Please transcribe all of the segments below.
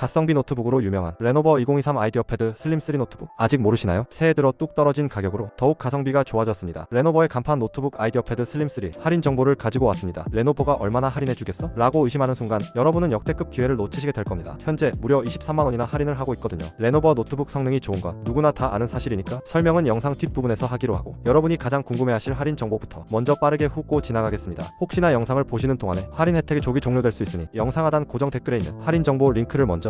가성비 노트북으로 유명한 레노버 2023 아이디어 패드 슬림 3 노트북 아직 모르시나요? 새해 들어 뚝 떨어진 가격으로 더욱 가성비가 좋아졌습니다. 레노버의 간판 노트북 아이디어 패드 슬림 3 할인 정보를 가지고 왔습니다. 레노버가 얼마나 할인해 주겠어? 라고 의심하는 순간 여러분은 역대급 기회를 놓치시게 될 겁니다. 현재 무려 23만 원이나 할인을 하고 있거든요. 레노버 노트북 성능이 좋은 것 누구나 다 아는 사실이니까 설명은 영상 뒷부분에서 하기로 하고 여러분이 가장 궁금해하실 할인 정보부터 먼저 빠르게 훑고 지나가겠습니다. 혹시나 영상을 보시는 동안에 할인 혜택이 조기 종료될 수 있으니 영상 하단 고정 댓글에 있는 할인 정보 링크를 먼저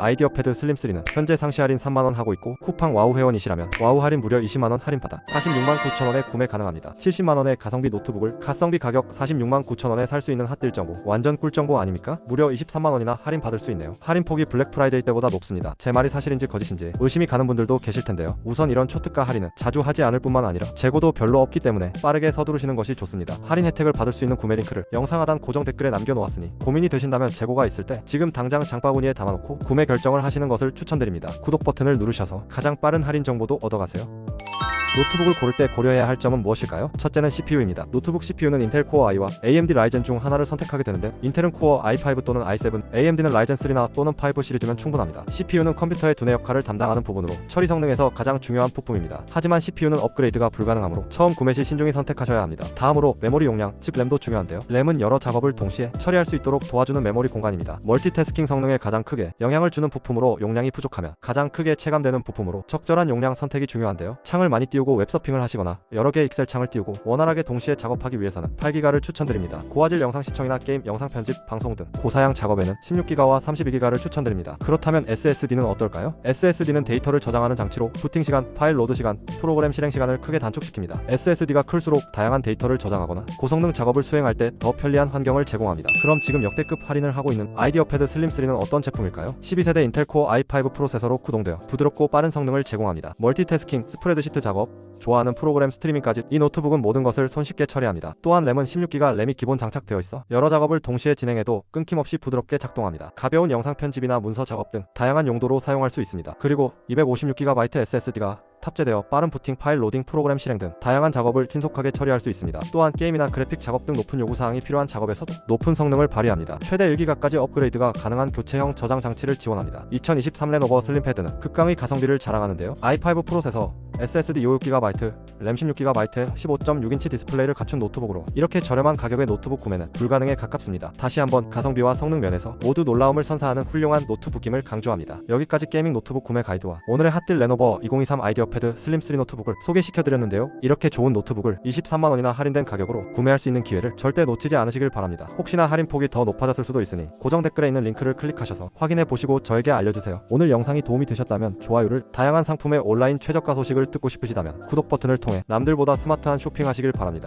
아이디어 패드 슬림 3는 현재 상시 할인 3만원 하고 있고 쿠팡 와우 회원이시라면 와우 할인 무려 20만원 할인받아 46만 9천원에 구매 가능합니다. 70만원의 가성비 노트북을 가성비 가격 46만 9천원에 살 수 있는 핫딜 정보 완전 꿀 정보 아닙니까? 무려 23만원이나 할인 받을 수 있네요. 할인 폭이 블랙 프라이데이 때보다 높습니다. 제 말이 사실인지 거짓인지 의심이 가는 분들도 계실 텐데요. 우선 이런 초특가 할인은 자주 하지 않을 뿐만 아니라 재고도 별로 없기 때문에 빠르게 서두르시는 것이 좋습니다. 할인 혜택을 받을 수 있는 구매 링크를 영상 하단 고정 댓글에 남겨놓았으니 고민이 되신다면 재고가 있을 때 지금 당장 장바구니에 담아놓고 구매 결정을 하시는 것을 추천드립니다. 구독 버튼을 누르셔서 가장 빠른 할인 정보도 얻어가세요. 노트북을 고를 때 고려해야 할 점은 무엇일까요? 첫째는 CPU입니다. 노트북 CPU는 인텔 코어 i와 AMD 라이젠 중 하나를 선택하게 되는데 인텔은 코어 i5 또는 i7, AMD는 라이젠 3나 또는 5 시리즈면 충분합니다. CPU는 컴퓨터의 두뇌 역할을 담당하는 부분으로 처리 성능에서 가장 중요한 부품입니다. 하지만 CPU는 업그레이드가 불가능하므로 처음 구매 시 신중히 선택하셔야 합니다. 다음으로 메모리 용량, 즉 램도 중요한데요. 램은 여러 작업을 동시에 처리할 수 있도록 도와주는 메모리 공간입니다. 멀티태스킹 성능에 가장 크게 영향을 주는 부품으로 용량이 부족하면 가장 크게 체감되는 부품으로 적절한 용량 선택이 중요한데요. 창을 많이 띄우고 웹서핑을 하시거나 여러 개의 익셀 창을 띄우고 원활하게 동시에 작업하기 위해서는 8기가를 추천드립니다. 고화질 영상 시청이나 게임, 영상 편집, 방송 등 고사양 작업에는 16기가와 32기가를 추천드립니다. 그렇다면 SSD는 어떨까요? SSD는 데이터를 저장하는 장치로 부팅 시간, 파일 로드 시간, 프로그램 실행 시간을 크게 단축시킵니다. SSD가 클수록 다양한 데이터를 저장하거나 고성능 작업을 수행할 때 더 편리한 환경을 제공합니다. 그럼 지금 역대급 할인을 하고 있는 아이디어 패드 슬림 3는 어떤 제품일까요? 12세대 인텔 코어 i5 프로세서로 구동되어 부드럽고 빠른 성능을 제공합니다. 멀티태스킹, 스프레드시트 작업, well. 좋아하는 프로그램 스트리밍까지 이 노트북은 모든 것을 손쉽게 처리합니다. 또한 램은 16기가 램이 기본 장착되어 있어 여러 작업을 동시에 진행해도 끊김없이 부드럽게 작동합니다. 가벼운 영상 편집이나 문서 작업 등 다양한 용도로 사용할 수 있습니다. 그리고 256GB SSD가 탑재되어 빠른 부팅 파일 로딩 프로그램 실행 등 다양한 작업을 신속하게 처리할 수 있습니다. 또한 게임이나 그래픽 작업 등 높은 요구사항이 필요한 작업에서도 높은 성능을 발휘합니다. 최대 1기가까지 업그레이드가 가능한 교체형 저장 장치를 지원합니다. 2023 레노버 슬림 패드는 극강의 가성비를 자랑하는데요. i5 프로세서 SSD weiter. 램 16GB, 15.6인치 디스플레이를 갖춘 노트북으로 이렇게 저렴한 가격의 노트북 구매는 불가능에 가깝습니다. 다시 한번 가성비와 성능 면에서 모두 놀라움을 선사하는 훌륭한 노트북임을 강조합니다. 여기까지 게이밍 노트북 구매 가이드와 오늘의 핫딜 레노버 2023 아이디어 패드 슬림 3 노트북을 소개시켜드렸는데요. 이렇게 좋은 노트북을 23만원이나 할인된 가격으로 구매할 수 있는 기회를 절대 놓치지 않으시길 바랍니다. 혹시나 할인폭이 더 높아졌을 수도 있으니 고정 댓글에 있는 링크를 클릭하셔서 확인해 보시고 저에게 알려주세요. 오늘 영상이 도움이 되셨다면 좋아요를 다양한 상품의 온라인 최저가 소식을 듣고 싶으시다면 구독 버튼을 통해 남들보다 스마트한 쇼핑하시길 바랍니다.